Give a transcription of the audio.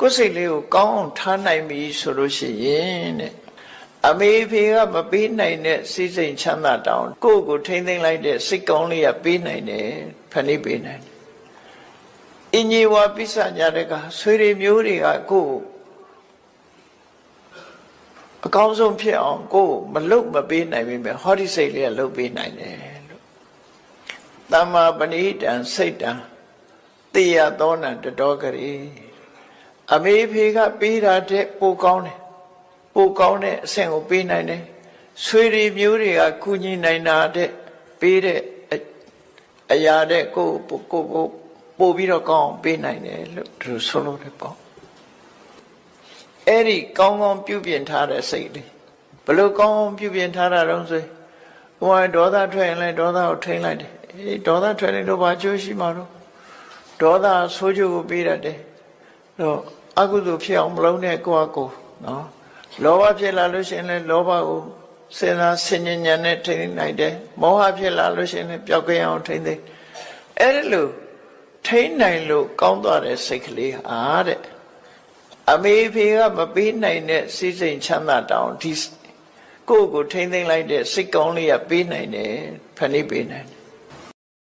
ကိုယ်စိတ်လေးကိုကောင်းအောင်ထားနိုင်ပြီဆိုလို့ရှိရင်တဲ့အမေဖေကမပေးနိုင်တဲ့စိတ်စိမ်ချမ်းသာတောင်းကိုယ့်ကိုထိမ့်သိမ့်လိုက်တဲ့စိတ်ကောင်းလေးကပေးနိုင်တယ်ဖဏိပေးနိုင်တယ်အင်ကြီးဝါပိဿညာတဲ့ကဆွေတွေမျိုးတွေကကိုယ့်ကိုအကောင်းဆုံးဖြစ်အောင်ကိုယ်မလုတ်မပေးနိုင်ပြီပဲဟောဒီစိတ်လေးကလုတ်ပေးနိုင်တယ်လို့တမ္မာပဏိတံစိတ်တံတေယသောနံတတော်ကလေး အမေဖေကပေးတာတဲ့ပိုကောင်းတယ်ပိုကောင်းတဲ့အဆင့်ကိုပေးနိုင်တယ်ဆွေတွေမျိုးတွေကကုညီနိုင်တာတဲ့ပေးတဲ့အရာတဲ့ကိုကိုကိုပို့ပြီးတော့ကောင်းအောင်ပေးနိုင်တယ်လို့သူဆိုလို့တယ်ပေါ့အဲ့ဒီကောင်းကောင်းပြုပြင်ထားတဲ့စိတ်လေးဘလို့ကောင်းကောင်းပြုပြင်ထားတာတော့ဆိုဟိုဒေါသထွက်ရင်လည်းဒေါသကိုထိန်းလိုက်တယ်အေးဒေါသထွက်ရင်တော့ဘာကျိုးရှိမှာတော့ဒေါသဆိုးကျိုးကိုပေးတတ်တယ် တော့အကုသိုလ်ဖြစ်အောင်မလုံးနဲ့ကိုယ့်အကိုနော်လောဘဖြစ်လာလို့ရှိရင်လည်းလောဘကိုစေနာဆင်ញဉဏ်နဲ့ထိန်းနိုင်တယ်မောဟဖြစ်လာလို့ရှိရင်လည်းပျောက်ကင်းအောင်ထိန်းသိမ်းအဲ့ဒါလို့ထိန်းနိုင်လို့ကောင်းသွားတဲ့စိတ်ကလေးဟာတဲ့အမေဖေကမပေးနိုင်တဲ့စိစိမ်ချမ်းသာတောင်းဒီကိုယ့်ကိုထိန်းသိမ်းလိုက်တဲ့စိတ်ကောင်းလေးကပေးနိုင်တယ်ဖဏိပေးနိုင်တယ်